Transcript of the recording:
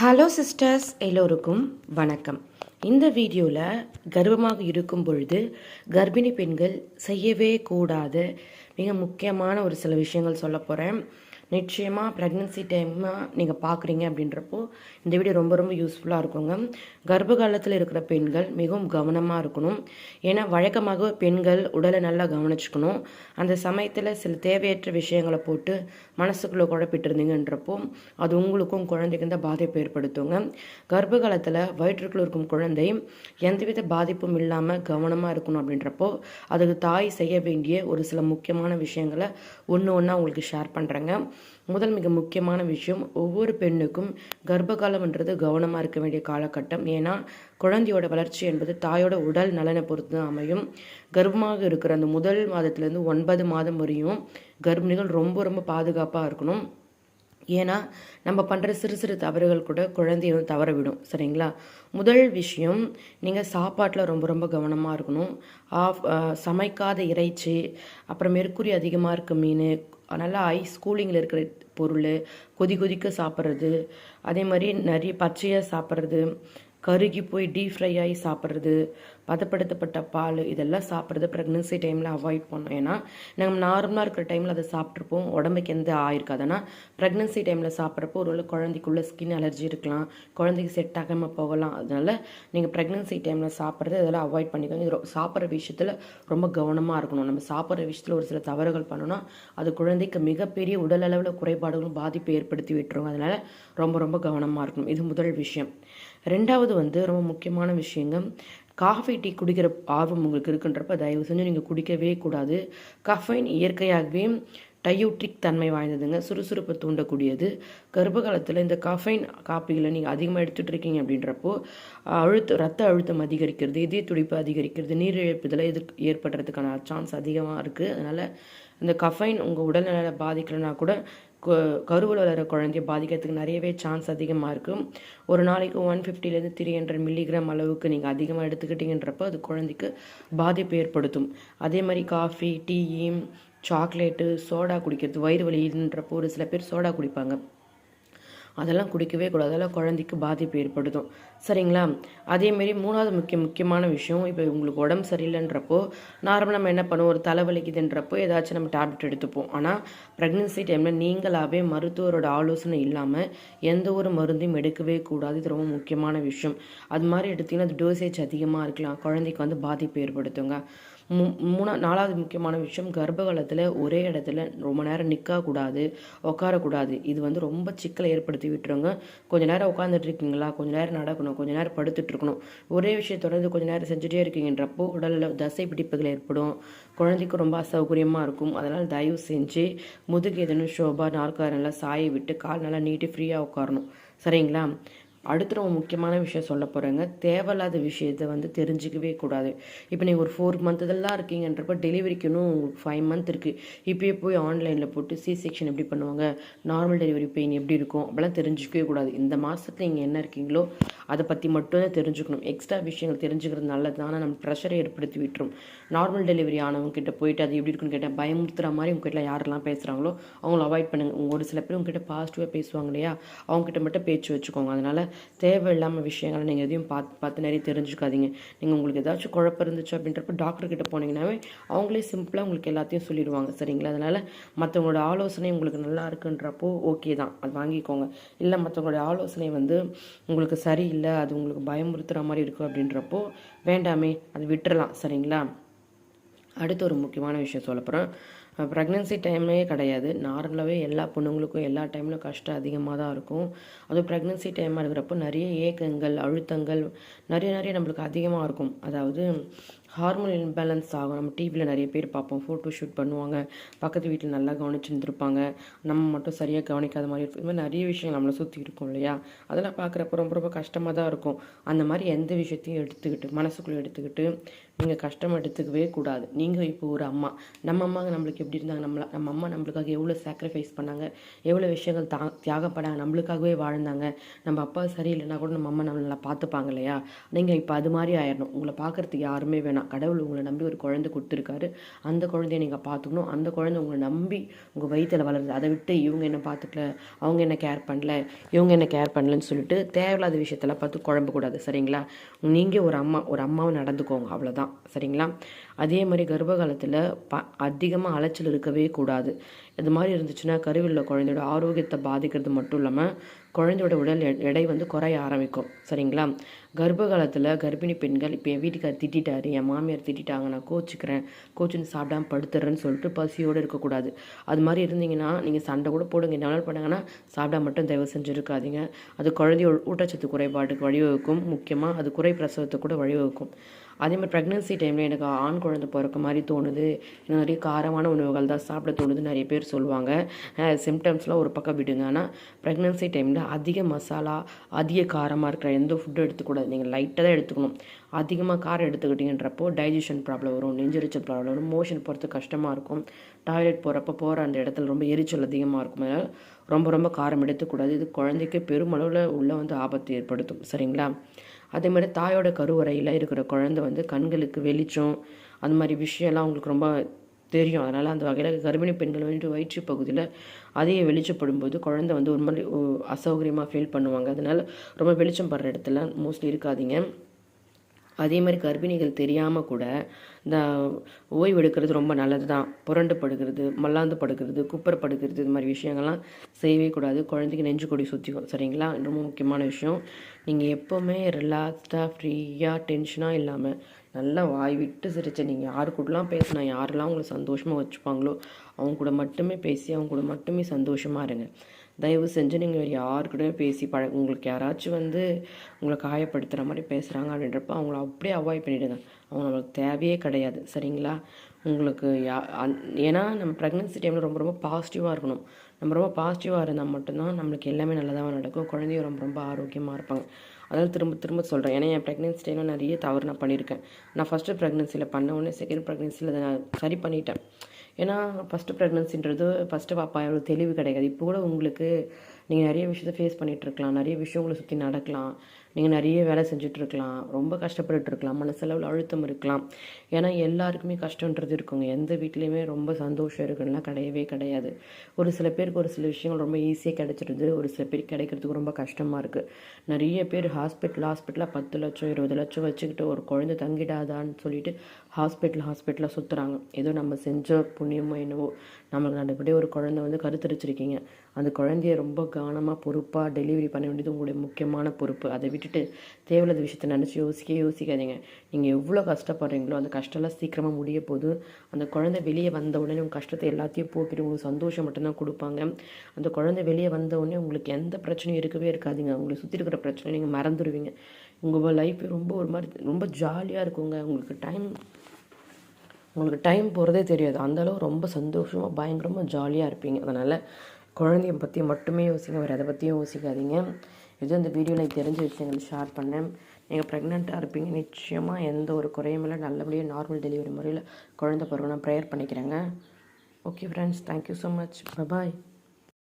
Hello sisters எல்லோருக்கும் வணக்கம். இந்த வீடியோவில் கர்ப்பமாக இருக்கும் பொழுது கர்ப்பிணி பெண்கள் செய்யவே கூடாது. மிக முக்கியமான ஒரு சில விஷயங்கள் சொல்ல போகிறேன் நிச்சயமாக ப்ரெக்னென்சி டைமாக நீங்கள் பார்க்குறீங்க அப்படின்றப்போ இந்த வீடியோ ரொம்ப ரொம்ப யூஸ்ஃபுல்லாக இருக்குங்க. கர்ப்ப காலத்தில் இருக்கிற பெண்கள் மிகவும் கவனமாக இருக்கணும். ஏன்னா வழக்கமாக பெண்கள் உடலை நல்லா கவனிச்சுக்கணும். அந்த சமயத்தில் சில தேவையற்ற விஷயங்களை போட்டு மனசுக்குள்ளே குழப்பிட்டு இருந்தீங்கன்றப்போ அது உங்களுக்கும் குழந்தைக்கும் தான் பாதிப்பு ஏற்படுத்துங்க. கர்ப்ப காலத்தில் வயிற்றுக்குள் இருக்கும் குழந்தை எந்தவித பாதிப்பும் இல்லாமல் கவனமாக இருக்கணும் அப்படின்றப்போ அதுக்கு தாய் செய்ய வேண்டிய ஒரு சில முக்கியமான விஷயங்களை ஒன்று ஒன்றா உங்களுக்கு ஷேர் பண்ணுறேங்க முதல் மிக முக்கியமான விஷயம் ஒவ்வொரு பெண்ணுக்கும் கர்ப்ப காலம்ன்றது கவனமாக இருக்க வேண்டிய காலகட்டம். ஏன்னா குழந்தையோட வளர்ச்சி என்பது தாயோட உடல் நலனை பொறுத்து தான் அமையும். கர்ப்பமாக இருக்கிற அந்த முதல் மாதத்துலேருந்து ஒன்பது மாதம் வரையும் கர்ப்பிணிகள் ரொம்ப ரொம்ப பாதுகாப்பாக இருக்கணும். ஏன்னா நம்ம பண்ணுற சிறு சிறு தவறுகள் கூட குழந்தைய வந்து தவற விடும். சரிங்களா? முதல் விஷயம் நீங்கள் சாப்பாட்டில் ரொம்ப ரொம்ப கவனமாக இருக்கணும். ஆஃப் சமைக்காத இறைச்சி அப்புறம் மெர்க்குரி அதிகமாக இருக்க மீன் நல்லா ஐஸ் கூலிங்கில் இருக்கிற பொருள் கொதி கொதிக்க சாப்பிட்றது அதே மாதிரி நிறைய பச்சையாக சாப்பிட்றது கருகி போய் டீப் ஃப்ரை ஆகி சாப்பிட்றது பதப்படுத்தப்பட்ட பால் இதெல்லாம் சாப்பிட்றது ப்ரெக்னென்சி டைமில் அவாய்ட் பண்ணோம் ஏன்னா நம்ம நார்மலாக இருக்கிற டைமில் அதை சாப்பிட்ருப்போம் உடம்புக்கு எந்த ஆயிருக்காது ஆனால் ப்ரெக்னென்சி டைமில் சாப்பிட்றப்போ ஒரு குழந்தைக்குள்ளே ஸ்கின் அலர்ஜி இருக்கலாம். குழந்தைக்கு செட் ஆகாமல் போகலாம். அதனால நீங்கள் ப்ரெக்னென்சி டைமில் சாப்பிட்றது இதெல்லாம் அவாய்ட் பண்ணிக்கோங்க. இது சாப்பிட்ற விஷயத்தில் ரொம்ப கவனமாக இருக்கணும். நம்ம சாப்பிட்ற விஷயத்தில் ஒரு சில தவறுகள் பண்ணோன்னா அது குழந்தைக்கு மிகப்பெரிய உடல் அளவில் குறைபாடுகளும் பாதிப்பை ஏற்படுத்தி விட்டுரும். அதனால் ரொம்ப ரொம்ப கவனமாக இருக்கணும். இது முதல் விஷயம். ரெண்டாவது வந்து ரொம்ப முக்கியமான விஷயங்க காஃபி டீ குடிக்கிற ஆர்வம் உங்களுக்கு இருக்குன்றப்ப தயவு செஞ்சு நீங்கள் குடிக்கவே கூடாது. கஃபைன் இயற்கையாகவே டயூட்ரிக் தன்மை வாய்ந்ததுங்க சுறுசுறுப்பை தூண்டக்கூடியது. கர்ப்ப காலத்தில் இந்த கஃபைன் காப்பிகளை நீங்கள் அதிகமாக எடுத்துகிட்டு இருக்கீங்க அப்படின்றப்போ அழுத்த ரத்த அழுத்தம் அதிகரிக்கிறது இதய துடிப்பு அதிகரிக்கிறது நீரிழப்பு இது ஏற்படுறதுக்கான சான்ஸ் அதிகமாக இருக்குது அதனால் இந்த கஃபைன் உங்கள் உடல்நல பாதிக்கலைன்னா கூட கருவில் வளர குழந்தைய பாதிக்கிறதுக்கு நிறையவே சான்ஸ் அதிகமாக இருக்கும் ஒரு நாளைக்கு ஒன் ஃபிஃப்டிலேருந்து த்ரீ ஹண்ட்ரட் மில்லிகிராம் அளவுக்கு நீங்கள் அதிகமாக எடுத்துக்கிட்டீங்கன்றப்போ அது குழந்தைக்கு பாதிப்பு ஏற்படுத்தும். அதே மாதிரி காஃபி டீ சாக்லேட்டு சோடா குடிக்கிறது வயிறு வலின்றப்போ ஒரு சில பேர் சோடா குடிப்பாங்க. அதெல்லாம் குடிக்கவே கூடாது. அதெல்லாம் குழந்தைக்கு பாதிப்பு ஏற்படுத்தும். சரிங்களா? அதேமாரி மூணாவது முக்கிய முக்கியமான விஷயம் இப்போ உங்களுக்கு உடம்பு சரியில்லைன்றப்போ நார்மலாக நம்ம என்ன பண்ணுவோம்? ஒரு தலைவலிக்குதுன்றப்போ ஏதாச்சும் நம்ம டேப்லெட் எடுத்துப்போம். ஆனால் ப்ரெக்னென்சி டைமில் நீங்களாகவே மருத்துவரோட ஆலோசனை இல்லாமல் எந்த ஒரு மருந்தையும் எடுக்கவே கூடாது. இது ரொம்ப முக்கியமான விஷயம். அது மாதிரி எடுத்திங்கன்னா அது டோசேஜ் அதிகமாக இருக்கலாம். குழந்தைக்கு வந்து பாதிப்பு ஏற்படுத்துங்க. மூ மூணா நாலாவது முக்கியமான விஷயம் கர்ப்ப காலத்தில் ஒரே இடத்துல ரொம்ப நேரம் நிற்கக்கூடாது உட்காரக்கூடாது இது வந்து ரொம்ப சிக்கலை ஏற்படுத்தி விட்டுருங்க. கொஞ்ச நேரம் உட்காந்துட்டு இருக்கீங்களா கொஞ்ச நேரம் நடக்கணும். கொஞ்ச நேரம் படுத்துட்டு இருக்கணும் ஒரே விஷயம் தொடர்ந்து கொஞ்ச நேரம் செஞ்சுட்டே இருக்கீங்கன்றப்போ உடலில் தசை பிடிப்புகள் ஏற்படும். குழந்தைக்கு ரொம்ப அசௌகரியமாக இருக்கும். அதனால் தயவு செஞ்சு முதுகு எதுன்னு ஷோபா நாற்காரம் நல்லா சாய விட்டு கால் நல்லா நீட்டி ஃப்ரீயாக உட்காரணும் சரிங்களா? அடுத்து ரொம்ப முக்கியமான விஷயம் சொல்ல போகிறேங்க தேவையில்லாத விஷயத்தை வந்து தெரிஞ்சுக்கவே கூடாது. இப்போ நீங்கள் ஒரு ஃபோர் மந்த் இதெல்லாம் இருக்கீங்கன்றப்ப டெலிவரிக்குன்னு உங்களுக்கு ஃபைவ் மந்த் இருக்குது இப்போயே போய் ஆன்லைனில் போட்டு சி செக்ஷன் எப்படி பண்ணுவாங்க? நார்மல் டெலிவரி பெயின் எப்படி இருக்கும்? அப்படிலாம் தெரிஞ்சுக்கவே கூடாது. இந்த மாதத்தில் நீங்கள் என்ன இருக்கீங்களோ அதை பற்றி மட்டும்தான் தெரிஞ்சுக்கணும். எக்ஸ்ட்ரா விஷயங்கள் தெரிஞ்சுக்கிறது நல்லது ஆனால் நம்ம ப்ரெஷரை ஏற்படுத்தி விட்டுரும். நார்மல் டெலிவரி ஆனவங்க கிட்ட போயிட்டு அது எப்படி இருக்குன்னு கேட்டால் பயமுறுத்துற மாதிரி உங்ககிட்ட யாரெல்லாம் பேசுகிறாங்களோ அவங்கள அவாய்ட் பண்ணுங்க. ஒரு சில பேர் உங்ககிட்ட பாசிட்டிவாக பேசுவாங்க இல்லையா? அவங்ககிட்ட மட்டும் பேச்சு வச்சுக்கோங்க. அதனால் தேவையில்லாமல் விஷயங்களை நீங்கள் எதையும் பார்த்து பார்த்து நிறைய தெரிஞ்சுக்காதீங்க. நீங்கள் உங்களுக்கு ஏதாச்சும் குழப்பம் இருந்துச்சு அப்படின்றப்ப டாக்டர் கிட்ட போனீங்கன்னாவே அவங்களே சிம்பிளாக உங்களுக்கு எல்லாத்தையும் சொல்லிடுவாங்க. சரிங்களா? அதனால மற்றவங்களோட ஆலோசனை உங்களுக்கு நல்லா இருக்குன்றப்போ ஓகே தான். அது வாங்கிக்கோங்க. இல்லை மற்றவங்களோட ஆலோசனை வந்து உங்களுக்கு சரியில்லை அது உங்களுக்கு பயமுறுத்துகிற மாதிரி இருக்கும் அப்படின்றப்போ வேண்டாமே அது விட்டுறலாம். சரிங்களா? அடுத்து ஒரு முக்கியமான விஷயம் சொல்ல போகிறேன் ப்ரெக்னென்சி டைம்லேயே கிடையாது. நார்மலாகவே எல்லா பொண்ணுங்களுக்கும் எல்லா டைம்லையும் கஷ்டம் அதிகமாக தான் இருக்கும். அதுவும் ப்ரெக்னென்சி டைமாக இருக்கிறப்போ நிறைய ஏக்கங்கள் அழுத்தங்கள் நிறைய நிறைய நம்மளுக்கு அதிகமாக இருக்கும். அதாவது ஹார்மோன் இம்பேலன்ஸ் ஆகும். நம்ம டிவியில் நிறைய பேர் பார்ப்போம். ஃபோட்டோ ஷூட் பண்ணுவாங்க. பக்கத்து வீட்டில் நல்லா கவனிச்சுருந்துருப்பாங்க. நம்ம மட்டும் சரியாக கவனிக்காத மாதிரி இருக்கும். இது மாதிரி நிறைய விஷயங்கள் நம்மளை சுற்றி இருக்கும் இல்லையா? அதெல்லாம் பார்க்குறப்ப ரொம்ப ரொம்ப கஷ்டமாக தான் இருக்கும். அந்த மாதிரி எந்த விஷயத்தையும் எடுத்துக்கிட்டு மனசுக்குள்ளே எடுத்துக்கிட்டு நீங்கள் கஷ்டம் எடுத்துக்கவே கூடாது. நீங்கள் இப்போ ஒரு அம்மா. நம்ம அம்மா நம்மளுக்கு எப்படி இருந்தாங்க? நம்மளை நம்ம அம்மா நம்மளுக்காக எவ்வளோ சாக்ரிஃபைஸ் பண்ணாங்க? எவ்வளோ விஷயங்கள் தா தியாகப்படாங்க நம்மளுக்காகவே வாழ்ந்தாங்க. நம்ம அப்பா சரியில்லைன்னா கூட நம்ம அம்மா நம்மளை நல்லா பார்த்துப்பாங்க இல்லையா? நீங்கள் இப்போ அது மாதிரி ஆயிடணும். உங்களை பார்க்கறதுக்கு யாருமே வேணாம். வேணாம் கடவுள் உங்களை நம்பி ஒரு குழந்தை கொடுத்துருக்காரு. அந்த குழந்தைய நீங்கள் பார்த்துக்கணும். அந்த குழந்தை உங்களை நம்பி உங்கள் வயிற்றில் வளருது. அதை விட்டு இவங்க என்ன பார்த்துக்கல? அவங்க என்ன கேர் பண்ணல? இவங்க என்ன கேர் பண்ணலன்னு சொல்லிட்டு தேவையில்லாத விஷயத்தெல்லாம் பார்த்து குழம்பக்கூடாது சரிங்களா? நீங்கள் ஒரு அம்மா ஒரு அம்மாவை நடந்துக்கோங்க. அவ்வளோதான் சரிங்களா? அதே மாதிரி கர்ப்ப காலத்தில் ப அதிகமாக அலைச்சல் இருக்கவே கூடாது. இது மாதிரி இருந்துச்சுன்னா கருவில் குழந்தையோட ஆரோக்கியத்தை பாதிக்கிறது மட்டும் இல்லாமல் குழந்தையோட உடல் எ- எடை வந்து குறைய ஆரம்பிக்கும். சரிங்களா? கர்ப்ப காலத்தில் கர்ப்பிணி பெண்கள் இப்போ என் வீட்டுக்கார் திட்டாரு என் மாமியார் திட்டாங்க நான் கோச்சிக்கிறேன் கோச்சின்னு சாப்பிடாம படுத்துறேன்னு சொல்லிட்டு பசியோடு இருக்கக்கூடாது. அது மாதிரி இருந்தீங்கன்னா நீங்கள் சண்டை கூட போடுங்க. என்ன வேணாலும் பண்ணாங்கன்னா சாப்பிட மட்டும் தயவு செஞ்சு இருக்காதீங்க அது குழந்தையோட ஊட்டச்சத்து குறைபாட்டுக்கு வழிவகுக்கும். முக்கியமாக அது குறை பிரசவத்துக்கு கூட வழிவகுக்கும். அதே மாதிரி ப்ரெக்னென்சி டைமில் எனக்கு ஆண் குழந்தை பிறக்க மாதிரி தோணுது. எனக்கு நிறைய காரமான உணவுகள் தான் சாப்பிட தோணுது நிறைய பேர் சொல்லுவாங்க. சிம்டம்ஸ்லாம் ஒரு பக்கம் விடுங்க. ஆனால் ப்ரெக்னென்சி டைமில் அதிக மசாலா அதிக காரமாக இருக்கிற எந்த ஃபுட்டும் எடுத்துக்கூடாது. நீங்கள் லைட்டாக தான் எடுத்துக்கணும். அதிகமாக காரம் எடுத்துக்கிட்டீங்கன்றப்போ டைஜஷன் ப்ராப்ளம் வரும் நெஞ்செரிச்சல் ப்ராப்ளம் வரும் மோஷன் போகிறது கஷ்டமாக இருக்கும். டாய்லெட் போகிறப்ப போகிற அந்த இடத்துல ரொம்ப எரிச்சல் அதிகமாக இருக்கும். அதனால் ரொம்ப ரொம்ப காரம் எடுத்துக்கூடாது. இது குழந்தைக்கு பெருமளவில் உள்ள வந்து ஆபத்து ஏற்படுத்தும். சரிங்களா? அதே மாதிரி தாயோட கருவறையில் இருக்கிற குழந்தை வந்து கண்களுக்கு வெளிச்சம் அந்த மாதிரி விஷயம்லாம் அவங்களுக்கு ரொம்ப தெரியும். அதனால் அந்த வகையில் கர்ப்பிணி பெண்கள் வந்துட்டு வயிற்று பகுதியில் அதிக வெளிச்சப்படும் போது குழந்தை வந்து ஒரு மாதிரி அசௌகரியமாக ஃபீல் பண்ணுவாங்க. அதனால் ரொம்ப வெளிச்சம் படுற இடத்துல மோஸ்ட்லி இருக்காதீங்க. அதே மாதிரி கர்ப்பிணிகள் தெரியாமல் கூட இந்த ஓய்வு எடுக்கிறது ரொம்ப நல்லது தான் புரண்டு படுக்கிறது மல்லாந்து படுக்கிறது குப்பர் படுக்கிறது இது மாதிரி விஷயங்கள்லாம் செய்யவே கூடாது. குழந்தைக்கு நெஞ்சு கொடி சுற்றிக்கும் சரிங்களா? ரொம்ப முக்கியமான விஷயம். நீங்கள் எப்போவுமே ரிலாக்ஸ்டாக ஃப்ரீயாக டென்ஷனாக இல்லாமல் நல்லா வாய் விட்டு சிரிச்ச நீங்கள் யார் கூடலாம் பேசினா யாரெல்லாம் உங்களை சந்தோஷமாக வச்சுப்பாங்களோ அவங்க கூட மட்டுமே பேசி அவங்க கூட மட்டுமே சந்தோஷமாக இருங்க. தயவு செஞ்சு நீங்கள் வேறு யார் பேசி பழ உங்களுக்கு யாராச்சும் வந்து உங்களை காயப்படுத்துகிற மாதிரி பேசுகிறாங்க அப்படின்றப்ப அவங்கள அப்படியே அவாய்ட் பண்ணிவிடுங்க அவங்க நம்மளுக்கு தேவையே கிடையாது. சரிங்களா? உங்களுக்கு யா அந்- ஏன்னா நம்ம ப்ரெக்னென்சி டைமில் ரொம்ப ரொம்ப பாசிட்டிவாக இருக்கணும். நம்ம ரொம்ப பாசிட்டிவாக இருந்தால் மட்டும்தான் நம்மளுக்கு எல்லாமே நல்லதாக நடக்கும். குழந்தையும் ரொம்ப ரொம்ப ஆரோக்கியமாக இருப்பாங்க. அதனால் திரும்ப திரும்ப சொல்கிறேன் ஏன்னா என் ப்ரெக்னென்சி டைமில் நிறைய தவறு நான் பண்ணியிருக்கேன். நான் ஃபஸ்ட்டு ப்ரெக்னென்சியில் பண்ண உடனே செகண்ட் ப்ரெக்னென்சியில் அதை நான் சரி பண்ணிட்டேன். ஏன்னா ஃபஸ்ட்டு ப்ரெக்னன்சின்றது ஃபஸ்ட்டு பாப்பா எவ்வளோ தெளிவு கிடையாது. இப்போ கூட உங்களுக்கு நீங்கள் நிறைய விஷயத்த ஃபேஸ் பண்ணிகிட்ருக்கலாம் நிறைய விஷயம் உங்களை சுற்றி நடக்கலாம். நீங்கள் நிறைய வேலை செஞ்சுட்ருக்கலாம் ரொம்ப கஷ்டப்பட்டுட்டு இருக்கலாம் மனசளவில் அழுத்தம் இருக்கலாம். ஏன்னா எல்லாருக்குமே கஷ்டன்றது இருக்குங்க. எந்த வீட்லேயுமே ரொம்ப சந்தோஷம் இருக்குன்னா கிடையவே கிடையாது. ஒரு சில பேருக்கு ஒரு சில விஷயங்கள் ரொம்ப ஈஸியாக கிடைச்சிருது. ஒரு சில பேருக்கு கிடைக்கிறதுக்கு ரொம்ப கஷ்டமாக இருக்குது நிறைய பேர் ஹாஸ்பிட்டல் ஹாஸ்பிட்டலாக பத்து லட்சம் இருபது லட்சம் வச்சுக்கிட்டு ஒரு குழந்தை தங்கிடாதான்னு சொல்லிட்டு ஹாஸ்பிட்டல் ஹாஸ்பிட்டலாக சுற்றுறாங்க ஏதோ நம்ம செஞ்ச புண்ணியமோ என்னவோ நம்மளுக்கு நல்லபடியே ஒரு குழந்தை வந்து கருத்தரிச்சிருக்கீங்க. அந்த குழந்தைய ரொம்ப கவனமாக பொறுப்பாக டெலிவரி பண்ண வேண்டியது உங்களுடைய முக்கியமான பொறுப்பு. அதை விட்டுட்டு தேவையில்லாத விஷயத்தை நினச்சி யோசிக்க யோசிக்காதீங்க. நீங்கள் எவ்வளோ கஷ்டப்படுறீங்களோ அந்த கஷ்டம்லாம் சீக்கிரமாக முடிய போது அந்த குழந்தை வெளியே வந்த உடனே உங்கள் கஷ்டத்தை எல்லாத்தையும் போக்கிட்டு உங்களுக்கு சந்தோஷம் மட்டும்தான் கொடுப்பாங்க. அந்த குழந்தை வெளியே வந்த உடனே உங்களுக்கு எந்த பிரச்சனையும் இருக்கவே இருக்காதுங்க. உங்களை சுற்றி இருக்கிற பிரச்சனை நீங்கள் மறந்துடுவீங்க. உங்கள் லைஃப் ரொம்ப ஒரு மாதிரி ரொம்ப ஜாலியாக இருக்குங்க. உங்களுக்கு டைம் உங்களுக்கு டைம் போகிறதே தெரியாது. அந்தளவு ரொம்ப சந்தோஷமாக பயங்கரமாக ஜாலியாக இருப்பீங்க. அதனால் குழந்தைய பற்றி மட்டுமே யோசிங்க. வேறு எதை பற்றியும் யோசிக்காதீங்க. இது இந்த வீடியோவில் எனக்கு தெரிஞ்ச விஷயங்கள் ஷேர் பண்ணேன் நீங்கள் ப்ரெக்னெண்ட்டாக இருப்பீங்க. நிச்சயமாக எந்த ஒரு குறையும் இல்லை. நல்லபடியாக நார்மல் டெலிவரி முறையில் குழந்தை பிறகு நான் ப்ரேயர் பண்ணிக்கிறேங்க. Okay friends thank you so much bye